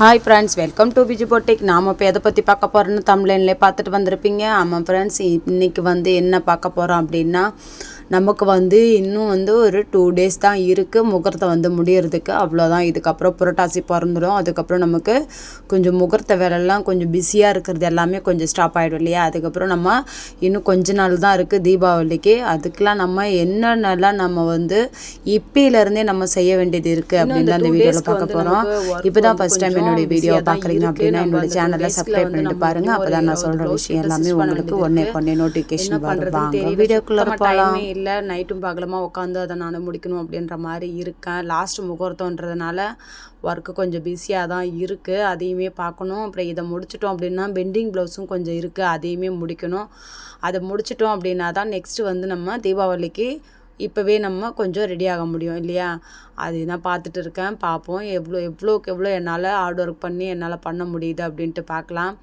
Hi friends welcome to Viji boutique நாம் இப்போ எதை பற்றி பார்க்க போகிறோன்னு தமிழ்லேயே பார்த்துட்டு வந்திருப்பீங்க. ஆமாம் ஃப்ரெண்ட்ஸ் இன்றைக்கி வந்து என்ன பார்க்க போகிறோம் அப்படின்னா நமக்கு வந்து இன்னும் வந்து ஒரு டூ டேஸ் தான் இருக்குது முகூர்த்தம் வந்து முடியறதுக்கு. அவ்வளோதான் இதுக்கப்புறம் புரட்டாசி பிறந்துடும் அதுக்கப்புறம் நமக்கு கொஞ்சம் முகூர்த்த வேலைலாம் கொஞ்சம் பிஸியாக இருக்கிறது எல்லாமே கொஞ்சம் ஸ்டாப் ஆகிடும் இல்லையா? அதுக்கப்புறம் நம்ம இன்னும் கொஞ்ச நாள் தான் இருக்குது தீபாவளிக்கு. அதுக்கெலாம் நம்ம என்னென்னலாம் நம்ம வந்து இப்பயிலேருந்தே நம்ம செய்ய வேண்டியது இருக்குது அப்படின்னு அந்த வீடியோவில் பார்க்க போகிறோம் இப்போ தான் ஃபஸ்ட் டைம் என்னுடைய வீடியோ பார்க்குறீங்க அப்படின்னா என்னோட சேனலை சப்ஸ்கிரைப் பண்ணிட்டு பாருங்கள் அப்போ தான் நான் சொல்கிற விஷயம் எல்லாமே உங்களுக்கு ஒன்றே கொண்டே நோட்டிஃபிகேஷன் வரும். வாங்க வீடியோக்குள்ளே போகலாம். இல்லை நைட்டும் பகலமாக உட்காந்து அதை நான் முடிக்கணும் அப்படின்ற மாதிரி இருக்கேன். லாஸ்ட் முகூர்த்தன்றதுனால ஒர்க்கு கொஞ்சம் பிஸியாக தான் இருக்குது அதையுமே பார்க்கணும். அப்புறம் இதை முடிச்சிட்டோம் அப்படின்னா பெண்டிங் ப்ளவுஸும் கொஞ்சம் இருக்குது அதையுமே முடிக்கணும். அதை முடிச்சிட்டோம் அப்படின்னா தான் நெக்ஸ்ட்டு வந்து நம்ம தீபாவளிக்கு இப்போவே நம்ம கொஞ்சம் ரெடி ஆக முடியும் இல்லையா? அதுதான் பார்த்துட்டு இருக்கேன். பார்ப்போம். எவ்வளோ எவ்வளோக்கு எவ்வளோ என்னால் ஹார்ட் ஒர்க் பண்ணி என்னால் பண்ண முடியுது அப்படின்ட்டு பார்க்கலாம்.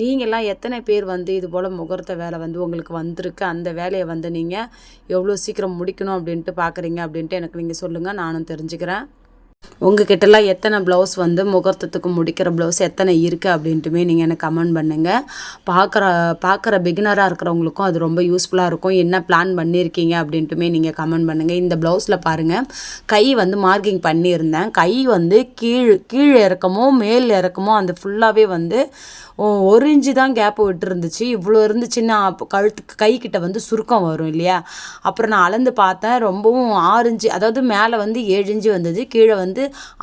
நீங்கள்லாம் எத்தனை பேர் வந்து இது போல் முகூர்த்த வேலை வந்து உங்களுக்கு வந்திருக்கு? அந்த வேலையை வந்து நீங்கள் எவ்வளோ சீக்கிரம் முடிக்கணும் அப்படின்ட்டு பார்க்குறீங்க அப்படின்ட்டு எனக்கு நீங்கள் சொல்லுங்கள் நானும் தெரிஞ்சுக்கிறேன். உங்ககிட்டலாம் எத்தனை ப்ளவுஸ் வந்து முகூர்த்தத்துக்கு முடிக்கிற ப்ளவுஸ் எத்தனை இருக்குது அப்படின்ட்டுமே நீங்கள் எனக்கு கமெண்ட் பண்ணுங்கள் பார்க்குற பார்க்குற பிகினராக இருக்கிறவங்களுக்கும் அது ரொம்ப யூஸ்ஃபுல்லாக இருக்கும். என்ன பிளான் பண்ணியிருக்கீங்க அப்படின்ட்டுமே நீங்கள் கமெண்ட் பண்ணுங்கள் இந்த ப்ளவுஸில் பாருங்கள் கை வந்து மார்க்கிங் பண்ணியிருந்தேன். கை வந்து கீழ் கீழ் இறக்கமோ மேல் இறக்கமோ அந்த ஃபுல்லாகவே வந்து ஒரு இன்ச்சு தான் கேப் விட்டுருந்துச்சு. இவ்வளோ இருந்துச்சுன்னா அப்போ கழுத்துக்கு கை கிட்ட வந்து சுருக்கம் வரும் இல்லையா? அப்புறம் நான் அளந்து பார்த்தேன். ரொம்பவும் ஆறு இன்ச்சு அதாவது மேலே வந்து ஏழு இன்ச்சு வந்தது. கீழே வந்து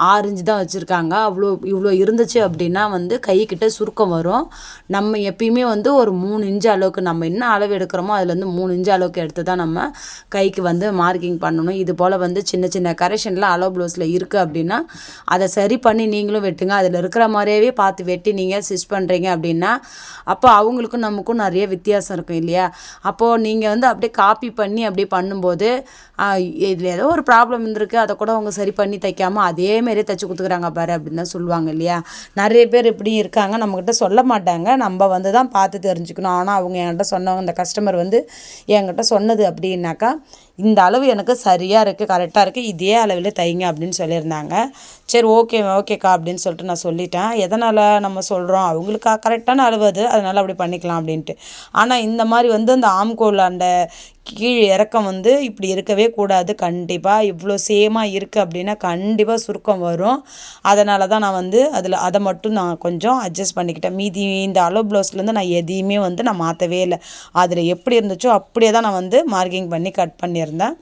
ஆறு இன்ச்சு தான் வச்சுருக்காங்க. அவ்வளோ இவ்வளோ இருந்துச்சு அப்படின்னா வந்து கைக்கிட்ட சுருக்கம் வரும். நம்ம எப்பயுமே வந்து ஒரு மூணு இன்ச்சு அளவுக்கு நம்ம என்ன அளவு எடுக்கிறோமோ அதுலேருந்து மூணு இன்ச்சு அளவுக்கு எடுத்து தான் நம்ம கைக்கு வந்து மார்க்கிங் பண்ணணும். இது போல் வந்து சின்ன சின்ன கரெக்ஷன்லாம் அளவு ப்ளவுஸில் இருக்குது அப்படின்னா அதை சரி பண்ணி நீங்களும் வெட்டுங்க. அதில் இருக்கிற மாதிரியே பார்த்து வெட்டி நீங்கள் ஸ்டிச் பண்ணுறீங்க அப்படின்னா அப்போ அவங்களுக்கும் நமக்கும் நிறைய வித்தியாசம் இருக்கும் இல்லையா? அப்போது நீங்கள் வந்து அப்படியே காப்பி பண்ணி அப்படியே பண்ணும்போது இதில் ஏதோ ஒரு ப்ராப்ளம் இருந்திருக்கு. அதை கூட அவங்க சரி பண்ணி தைக்காமல் அதே மாதிரியே தைச்சி கொடுத்துக்குறாங்க பாரு அப்படின்னு தான் சொல்லுவாங்க இல்லையா? நிறைய பேர் இப்படி இருக்காங்க நம்மக்கிட்ட சொல்ல மாட்டாங்க. நம்ம வந்து தான் பார்த்து தெரிஞ்சுக்கணும். ஆனால் அவங்க என்கிட்ட சொன்னவங்க இந்த கஸ்டமர் வந்து என்கிட்ட சொன்னது அப்படின்னாக்கா இந்த அளவு எனக்கு சரியாக இருக்குது கரெக்டாக இருக்குது இதே அளவில் தைங்க அப்படின்னு சொல்லியிருந்தாங்க. சரி ஓகே ஓகேக்கா அப்படின்னு சொல்லிட்டு நான் சொல்லிட்டேன். எதனால் நம்ம சொல்கிறோம் அவங்களுக்கா கரெக்டான அளவு அது. அதனால் அப்படி பண்ணிக்கலாம் அப்படின்ட்டு. ஆனால் இந்த மாதிரி வந்து அந்த ஆம்கோல் அந்த கீழ் இறக்கம் வந்து இப்படி இருக்கவே கூடாது. கண்டிப்பாக இவ்வளோ சேமாக இருக்குது அப்படின்னா கண்டிப்பாக சுருக்கம் வரும். அதனால தான் நான் வந்து அதில் அதை மட்டும் நான் கொஞ்சம் அட்ஜஸ்ட் பண்ணிக்கிட்டேன். மீதி இந்த அளவு ப்ளவுஸ்லேருந்து நான் எதையுமே வந்து நான் மாற்றவே இல்லை. அதில் எப்படி இருந்துச்சோ அப்படியே தான் நான் வந்து மார்க்கிங் பண்ணி கட் பண்ணிடுறேன். பண்ணியிருந்தேன்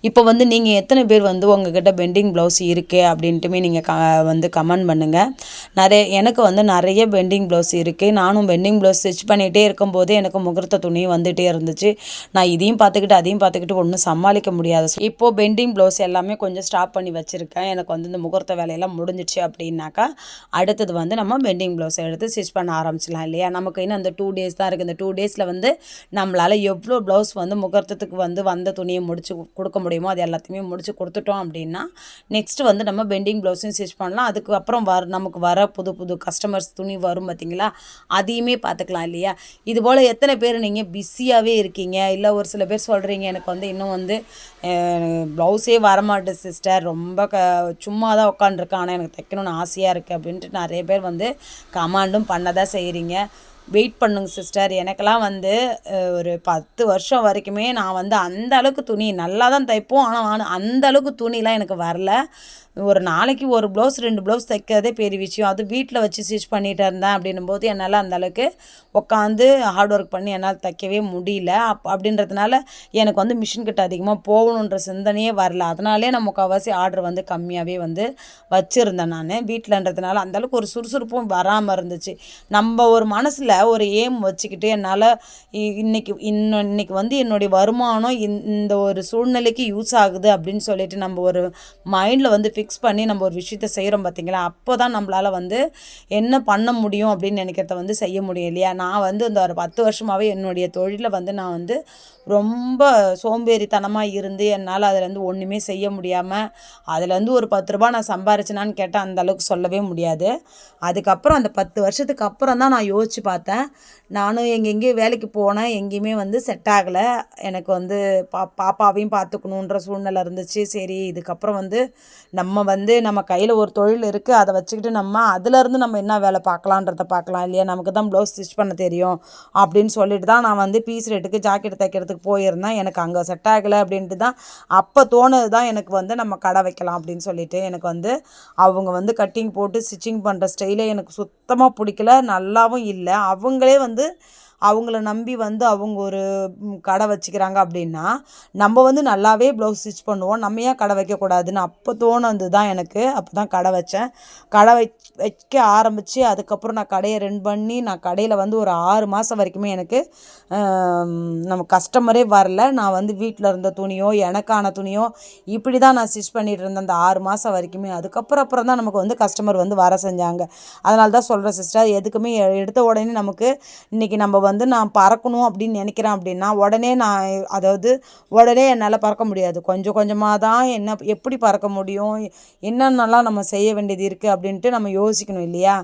இப்போ வந்து நீங்கள் எத்தனை பேர் வந்து உங்ககிட்ட பெண்டிங் ப்ளவுஸ் இருக்கே அப்படின்ட்டுமே நீங்கள் க வந்து கமெண்ட் பண்ணுங்கள் நிறைய எனக்கு வந்து நிறைய பெண்டிங் ப்ளவுஸ் இருக்குது நானும் பெண்டிங் ப்ளவுஸ் ஸ்டிச் பண்ணிகிட்டே இருக்கும்போது எனக்கு முகூர்த்த துணி வந்துகிட்டே இருந்துச்சு. நான் இதையும் பார்த்துக்கிட்டு அதையும் பார்த்துக்கிட்டு ஒன்றும் சமாளிக்க முடியாது. இப்போது பெண்டிங் ப்ளவுஸ் எல்லாமே கொஞ்சம் ஸ்டாப் பண்ணி வச்சுருக்கேன். எனக்கு வந்து இந்த முகூர்த்த வேலையெல்லாம் முடிஞ்சிச்சு அப்படின்னாக்கா அடுத்தது வந்து நம்ம பெண்டிங் ப்ளவுஸ் எடுத்து ஸ்டிச் பண்ண ஆரம்பிச்சிடலாம் இல்லையா? நமக்கு இன்னும் அந்த டூ டேஸ் தான் இருக்குது இந்த டூ டேஸில் வந்து நம்மளால் எவ்வளோ ப்ளவுஸ் வந்து முகூர்த்தத்துக்கு வந்து வந்த துணியை முடிச்சு கு- கொடுக்க முடியுமோ அது எல்லாத்தையுமே முடித்து கொடுத்துட்டோம் அப்படின்னா நெக்ஸ்ட் வந்து நம்ம பெண்டிங் ப்ளவுஸையும் ஸ்டிச் பண்ணலாம். அதுக்கப்புறம் வர நமக்கு வர புது புது கஸ்டமர்ஸ் துணி வரும் பார்த்தீங்களா அதையுமே பார்த்துக்கலாம் இல்லையா? இது போல் எத்தனை பேர் நீங்கள் பிஸியாகவே இருக்கீங்க? இல்லை ஒரு சில பேர் சொல்கிறீங்க எனக்கு வந்து இன்னும் வந்து ப்ளவுஸே வரமாட்டேன் சிஸ்டர் ரொம்ப க சும்மா தான் உட்காந்துருக்கேன் ஆனால் எனக்கு தைக்கணும்னு ஆசையாக இருக்குது அப்படின்ட்டு நிறைய பேர் வந்து கமாண்டும் பண்ண தான் செய்கிறீங்க வெயிட் பண்ணுங்க சிஸ்டர். எனக்கெல்லாம் வந்து ஒரு பத்து வருஷம் வரைக்குமே நான் வந்து அந்த அளவுக்கு துணி நல்லா தான் தைப்போம் ஆனால் அந்த அளவுக்கு துணிலாம் எனக்கு வரல. ஒரு நாளைக்கு ஒரு ப்ளவுஸ் ரெண்டு ப்ளவுஸ் தைக்கிறதே பெரிய விஷயம். அது வீட்டில் வச்சு ஸ்டிச் பண்ணிகிட்டு இருந்தேன் அப்படின்னும் போது என்னால் அந்தளவுக்கு உட்காந்து ஹார்ட் ஒர்க் பண்ணி என்னால் தைக்கவே முடியல. அப் அப்படின்றதுனால எனக்கு வந்து மிஷின் கிட்ட அதிகமாக போகணுன்ற சிந்தனையே வரல. அதனாலே நான் முக்கால்வாசி ஆர்டர் வந்து கம்மியாகவே வந்து வச்சுருந்தேன் நான். வீட்டிலன்றதுனால அந்தளவுக்கு ஒரு சுறுசுறுப்பும் வராமல் இருந்துச்சு. நம்ம ஒரு மனசில் ஒரு ஏம் வச்சுக்கிட்டு என்னால் இன்னைக்கு இன்னும் இன்னைக்கு வந்து என்னுடைய வருமானம் இந்த இந்த ஒரு சூழ்நிலைக்கு யூஸ் ஆகுது அப்படின்னு சொல்லிட்டு நம்ம ஒரு மைண்டில் வந்து ஃபிக்ஸ் ஃபிக்ஸ் பண்ணி நம்ம ஒரு விஷயத்த செய்கிறோம் பார்த்தீங்களா அப்போ தான் நம்மளால் வந்து என்ன பண்ண முடியும் அப்படின்னு நினைக்கிறத வந்து செய்ய முடியும் இல்லையா? நான் வந்து இந்த ஒரு பத்து வருஷமாகவே என்னுடைய தொழிலை வந்து நான் வந்து ரொம்ப சோம்பேறித்தனமாக இருந்து என்னால் அதுலேருந்து ஒன்றுமே செய்ய முடியாமல் அதுலேருந்து ஒரு பத்து ரூபா நான் சம்பாரிச்சேனான்னு கேட்டால் அந்த அளவுக்கு சொல்லவே முடியாது. அதுக்கப்புறம் அந்த பத்து வருஷத்துக்கு அப்புறம் தான் நான் யோசித்து பார்த்தேன். பார்த்தேன் நானும் எங்கெங்கேயும் வேலைக்கு போனேன். எங்கேயுமே வந்து செட் ஆகலை. எனக்கு வந்து பா பாப்பாவையும் பார்த்துக்கணுன்ற சூழ்நிலை இருந்துச்சு. சரி இதுக்கப்புறம் வந்து நம்ம வந்து நம்ம கையில் ஒரு தொழில் இருக்குது அதை வச்சுக்கிட்டு நம்ம அதுலேருந்து நம்ம என்ன வேலை பார்க்கலான்றத பார்க்கலாம் இல்லையா? நமக்கு தான் ப்ளவுஸ் ஸ்டிச் பண்ண தெரியும். அப்படின்னு சொல்லிட்டு தான் நான் வந்து பீஸ் ரேட்டுக்கு ஜாக்கெட் தைக்கிறதுக்கு போயிருந்தேன் எனக்கு அங்கே செட் ஆகலை அப்படின்ட்டு தான் அப்போ தோணுது தான் எனக்கு வந்து நம்ம கடை வைக்கலாம் அப்படின்னு சொல்லிட்டு. எனக்கு வந்து அவங்க வந்து கட்டிங் போட்டு ஸ்டிச்சிங் பண்ணுற ஸ்டைலே எனக்கு சுத்தமாக பிடிக்கல. நல்லாவும் இல்லை. அவங்களே வந்து அவங்கள நம்பி வந்து அவங்க ஒரு கடை வச்சுக்கிறாங்க அப்படின்னா நம்ம வந்து நல்லாவே ப்ளவுஸ் ஸ்டிச் பண்ணுவோம். நம்ம ஏன் கடை வைக்கக்கூடாதுன்னு அப்போ தோணுது தான் எனக்கு. அப்போ தான் கடை வச்சேன். கடை வை வைக்க ஆரம்பித்து அதுக்கப்புறம் நான் கடையை ரன் பண்ணி நான் கடையில் வந்து ஒரு ஆறு மாதம் வரைக்குமே எனக்கு நம்ம கஸ்டமரே வரல. நான் வந்து வீட்டில் இருந்த துணியோ எனக்கான துணியோ இப்படி தான் நான் ஸ்டிச் பண்ணிகிட்டு இருந்தேன் அந்த ஆறு மாதம் வரைக்குமே. அதுக்கப்புறம் அப்புறம் தான் நமக்கு வந்து கஸ்டமர் வந்து வர செஞ்சாங்க. அதனால தான் சொல்கிறேன் சிஸ்டர் எதுக்குமே எடுத்த உடனே நமக்கு இன்றைக்கி நம்ம வந்து நான் பறக்கணும் அப்படின்னு நினைக்கிறேன் அப்படின்னா உடனே நான் அதாவது உடனே என்னால் பறக்க முடியாது. கொஞ்சம் கொஞ்சமாக தான் என்ன எப்படி பறக்க முடியும்? என்னென்னலாம் நம்ம செய்ய வேண்டியது இருக்குது அப்படின்ட்டு நம்ம யோசிக்கணும் இல்லையா?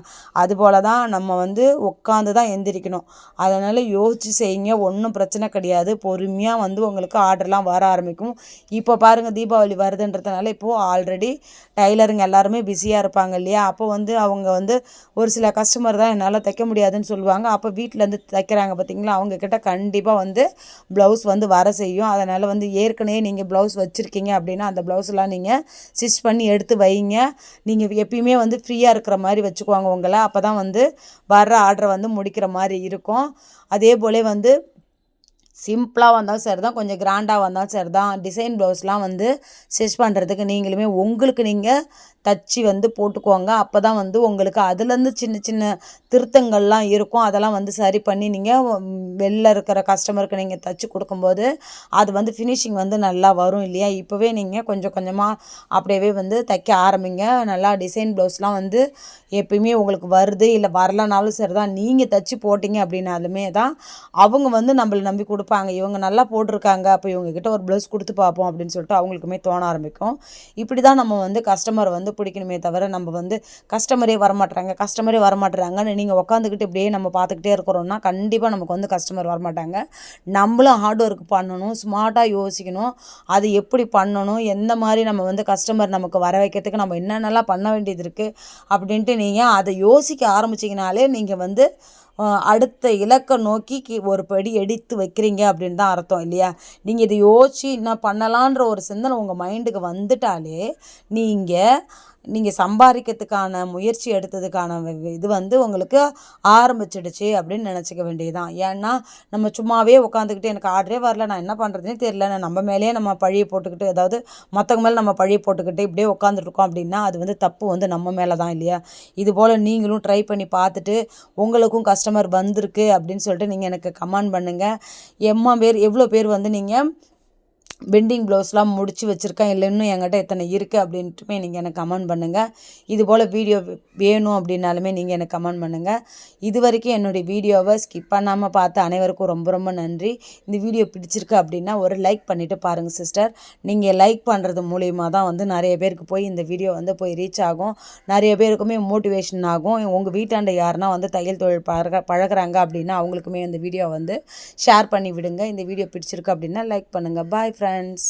அதுபோல தான் நம்ம வந்து உட்காந்து தான் எந்திரிக்கணும். அதனால் யோசித்து செய்யுங்க. ஒன்றும் பிரச்சனை கிடையாது. பொறுமையாக வந்து உங்களுக்கு ஆர்டர்லாம் வர ஆரம்பிக்கும். இப்போ பாருங்கள் தீபாவளி வருதுன்றதுனால இப்போது ஆல்ரெடி டைலருங்க எல்லாருமே பிஸியாக இருப்பாங்க இல்லையா? அப்போ வந்து அவங்க வந்து ஒரு சில கஸ்டமர் தான் என்னால் தைக்க முடியாதுன்னு சொல்லுவாங்க. அப்போ வீட்டிலேருந்து தைக்கிறாங்க பார்த்தீங்களா அவங்கக்கிட்ட கண்டிப்பாக வந்து ப்ளவுஸ் வந்து வர செய்யும். அதனால் வந்து ஏற்கனவே நீங்கள் ப்ளவுஸ் வச்சுருக்கீங்க அப்படின்னா அந்த ப்ளவுஸ்லாம் நீங்கள் ஸ்டிச் பண்ணி எடுத்து வைங்க. நீங்கள் எப்பயுமே வந்து ஃப்ரீயாக இருக்கிற மாதிரி வச்சுக்குவாங்க உங்களை. அப்போ தான் வந்து வர்ற ஆர்டரை வந்து முடிக்கிற மாதிரி இருக்கும். அதே போலே வந்து சிம்பிளாக வந்தாலும் சரி தான் கொஞ்சம் கிராண்டாக வந்தாலும் சரி தான் டிசைன் ப்ளவுஸ்லாம் வந்து ஸ்டிச் பண்ணுறதுக்கு நீங்களுமே உங்களுக்கு நீங்கள் தச்சு வந்து போட்டுக்கோங்க. அப்போ தான் வந்து உங்களுக்கு அதுலேருந்து சின்ன சின்ன திருத்தங்கள்லாம் இருக்கும். அதெல்லாம் வந்து சரி பண்ணி நீங்கள் வெளில இருக்கிற கஸ்டமருக்கு நீங்கள் தச்சு கொடுக்கும்போது அது வந்து ஃபினிஷிங் வந்து நல்லா வரும் இல்லையா? இப்போவே நீங்கள் கொஞ்சம் கொஞ்சமாக அப்படியே வந்து தைக்க ஆரம்பிங்க. நல்லா டிசைன் ப்ளவுஸ்லாம் வந்து எப்பயுமே உங்களுக்கு வருது இல்லை வரலனாலும் சரி தான் நீங்கள் தச்சு போட்டிங்க அப்படின்னாலுமே தான் அவங்க வந்து நம்மளை நம்பி கொடுப்பாங்க. இவங்க நல்லா போட்டிருக்காங்க. அப்போ இவங்கக்கிட்ட ஒரு ப்ளவுஸ் கொடுத்து பார்ப்போம் அப்படின்னு சொல்லிட்டு அவங்களுக்குமே தோண ஆரம்பிக்கும். இப்படி தான் நம்ம வந்து கஸ்டமர் வந்து பிடிக்கணுமே தவிர நம்ம வந்து கஸ்டமரே வரமாட்றாங்க கஸ்டமரே வரமாட்டுறாங்கன்னு நீங்கள் உட்காந்துக்கிட்டு இப்படியே நம்ம பார்த்துக்கிட்டே இருக்கிறோம்னா கண்டிப்பாக நமக்கு வந்து கஸ்டமர் வரமாட்டாங்க. நம்மளும் ஹார்ட் ஒர்க் பண்ணணும் ஸ்மார்ட்டாக யோசிக்கணும். அது எப்படி பண்ணணும் எந்த மாதிரி நம்ம வந்து கஸ்டமர் நமக்கு வர வைக்கிறதுக்கு நம்ம என்னென்னலாம் பண்ண வேண்டியது இருக்குது அப்படின்ட்டு நீங்கள் அதை யோசிக்க ஆரம்பிச்சிங்கனாலே நீங்கள் வந்து அடுத்த இலக்கை நோக்கி ஒரு படி எடுத்து வைக்கிறீங்க அப்படின்னு தான் அர்த்தம் இல்லையா? நீங்கள் இதை யோசிச்சு என்ன பண்ணலான்ற ஒரு சிந்தனை உங்கள் மைண்டுக்கு வந்துட்டாலே நீங்கள் நீங்கள் சம்பாதிக்கிறதுக்கான முயற்சி எடுத்ததுக்கான இது வந்து உங்களுக்கு ஆரம்பிச்சிடுச்சு அப்படின்னு நினச்சிக்க வேண்டியதுதான். ஏன்னா நம்ம சும்மாவே உட்காந்துக்கிட்டு எனக்கு ஆர்டரே வரல நான் என்ன பண்ணுறதுனே தெரியல. நான் நம்ம மேலேயே நம்ம பழியை போட்டுக்கிட்டு அதாவது மற்றவங்க மேலே நம்ம பழியை போட்டுக்கிட்டு இப்படியே உட்காந்துருக்கோம் அப்படின்னா அது வந்து தப்பு வந்து நம்ம மேலே தான் இல்லையா? இது போல் நீங்களும் ட்ரை பண்ணி பார்த்துட்டு உங்களுக்கும் கஸ்டமர் வந்திருக்கு அப்படின்னு சொல்லிட்டு நீங்கள் எனக்கு கமெண்ட் பண்ணுங்கள் எம்மா பேர் எவ்வளோ பேர் வந்து நீங்கள் பெண்டிங் ப்ளவுஸ்லாம் முடிச்சு வச்சுருக்கேன். இல்லை இன்னும் என்கிட்ட எத்தனை இருக்குது அப்படின்ட்டுமே நீங்கள் எனக்கு கமெண்ட் பண்ணுங்கள் இது போல் வீடியோ வேணும் அப்படின்னாலுமே நீங்கள் எனக்கு கமெண்ட் பண்ணுங்கள் இது வரைக்கும் என்னுடைய வீடியோவை ஸ்கிப் பண்ணாமல் பார்த்த அனைவருக்கும் ரொம்ப ரொம்ப நன்றி. இந்த வீடியோ பிடிச்சிருக்கு அப்படின்னா ஒரு லைக் பண்ணிவிட்டு பாருங்கள் சிஸ்டர் நீங்கள் லைக் பண்ணுறது மூலியமாக தான் வந்து நிறைய பேருக்கு போய் இந்த வீடியோ வந்து போய் ரீச் ஆகும். நிறைய பேருக்குமே மோட்டிவேஷன் ஆகும். உங்கள் வீட்டாண்ட யாருன்னா வந்து தையல் தொழில் பழக பழகுறாங்க அப்படின்னா அவங்களுக்குமே இந்த வீடியோ வந்து ஷேர் பண்ணி விடுங்க. இந்த வீடியோ பிடிச்சிருக்கு அப்படின்னா லைக் பண்ணுங்கள் பாய் ஃப்ரெண்ட் ஃப்ரெண்ட்ஸ்